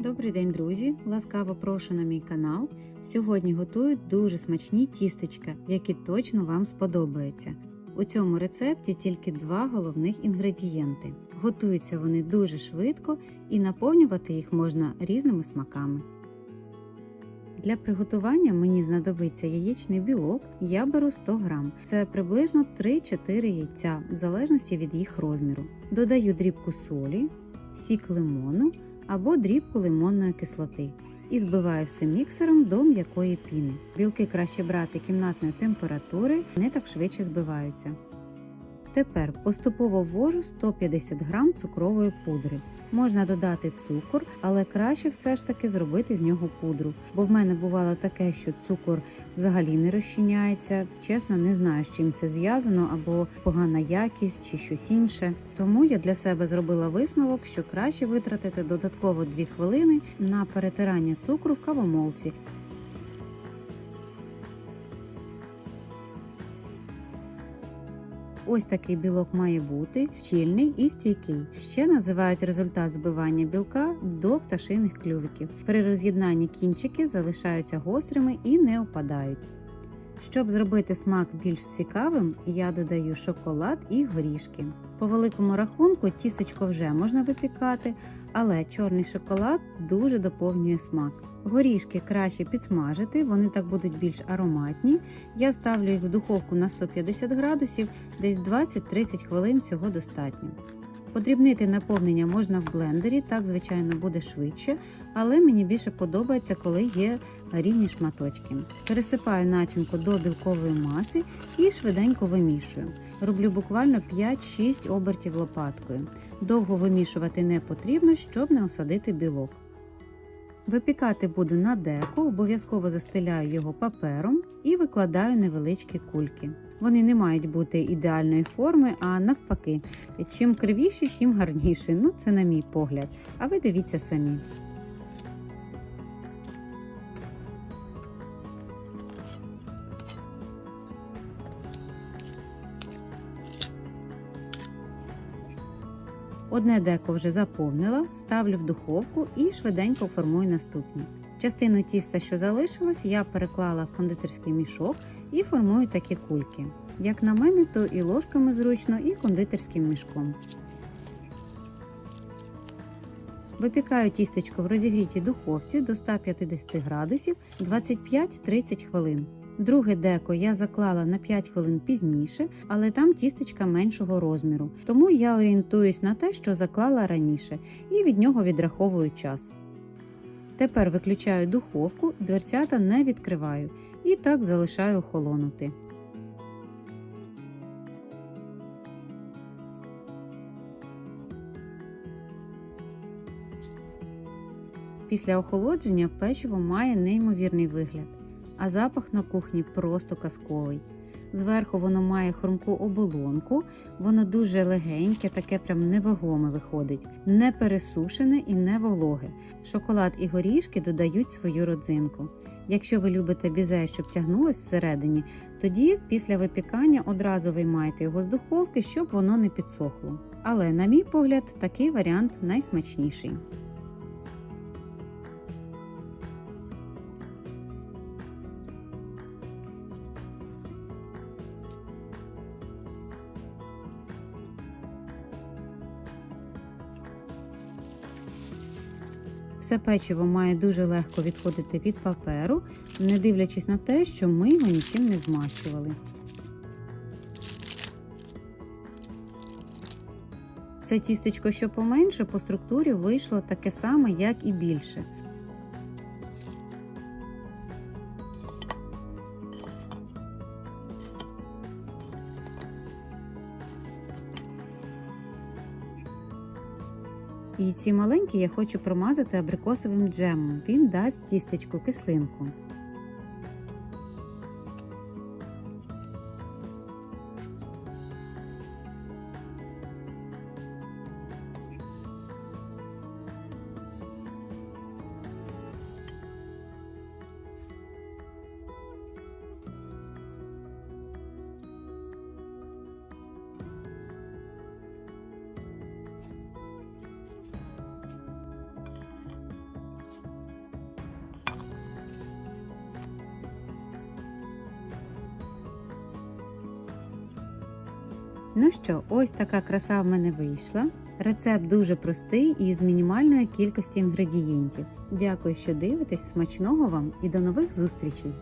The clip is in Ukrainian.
Добрий день, друзі! Ласкаво прошу на мій канал. Сьогодні готую дуже смачні тістечка, які точно вам сподобаються. У цьому рецепті тільки два головних інгредієнти. Готуються вони дуже швидко і наповнювати їх можна різними смаками. Для приготування мені знадобиться яєчний білок, я беру 100 г. Це приблизно 3-4 яйця, в залежності від їх розміру. Додаю дрібку солі, сік лимону або дрібку лимонної кислоти і збиваю все міксером до м'якої піни. Білки краще брати кімнатної температури, не так швидше збиваються. Тепер поступово ввожу 150 г цукрової пудри. Можна додати цукор, але краще все ж таки зробити з нього пудру. Бо в мене бувало таке, що цукор взагалі не розчиняється. Чесно, не знаю, з чим це зв'язано, або погана якість, чи щось інше. Тому я для себе зробила висновок, що краще витратити додатково 2 хвилини на перетирання цукру в кавомолці. Ось такий білок має бути щільний і стійкий. Ще називають результат збивання білка до пташиних клювиків. При роз'єднанні кінчики залишаються гострими і не опадають. Щоб зробити смак більш цікавим, я додаю шоколад і горішки. По великому рахунку тістечко вже можна випікати, але чорний шоколад дуже доповнює смак. Горішки краще підсмажити, вони так будуть більш ароматні. Я ставлю їх в духовку на 150 градусів, десь 20-30 хвилин цього достатньо. Подрібнити наповнення можна в блендері, так звичайно буде швидше, але мені більше подобається, коли є різні шматочки. Пересипаю начинку до білкової маси і швиденько вимішую. Роблю буквально 5-6 обертів лопаткою. Довго вимішувати не потрібно, щоб не осадити білок. Випікати буду на деко, обов'язково застеляю його папером і викладаю невеличкі кульки. Вони не мають бути ідеальної форми, а навпаки, чим кривіші, тим гарніші. Ну, це на мій погляд. А ви дивіться самі. Одне деко вже заповнила, ставлю в духовку і швиденько формую наступні. Частину тіста, що залишилось, я переклала в кондитерський мішок і формую такі кульки. Як на мене, то і ложками зручно, і кондитерським мішком. Випікаю тістечко в розігрітій духовці до 150 градусів 25-30 хвилин. Друге деко я заклала на 5 хвилин пізніше, але там тістечка меншого розміру, тому я орієнтуюсь на те, що заклала раніше, і від нього відраховую час. Тепер виключаю духовку, дверцята не відкриваю і так залишаю охолонути. Після охолодження печиво має неймовірний вигляд, а запах на кухні просто казковий. Зверху воно має хрумку оболонку, воно дуже легеньке, таке прям невагоме виходить, не пересушене і не вологе. Шоколад і горішки додають свою родзинку. Якщо ви любите бізе, щоб тягнулось всередині, тоді після випікання одразу виймайте його з духовки, щоб воно не підсохло. Але, на мій погляд, такий варіант найсмачніший. Все печиво має дуже легко відходити від паперу, не дивлячись на те, що ми його нічим не змащували. Це тістечко, що поменше, по структурі вийшло таке саме, як і більше. І ці маленькі я хочу промазати абрикосовим джемом. Він дасть тістечку кислинку. Ну що, ось така краса в мене вийшла. Рецепт дуже простий і з мінімальної кількості інгредієнтів. Дякую, що дивитесь. Смачного вам і до нових зустрічей!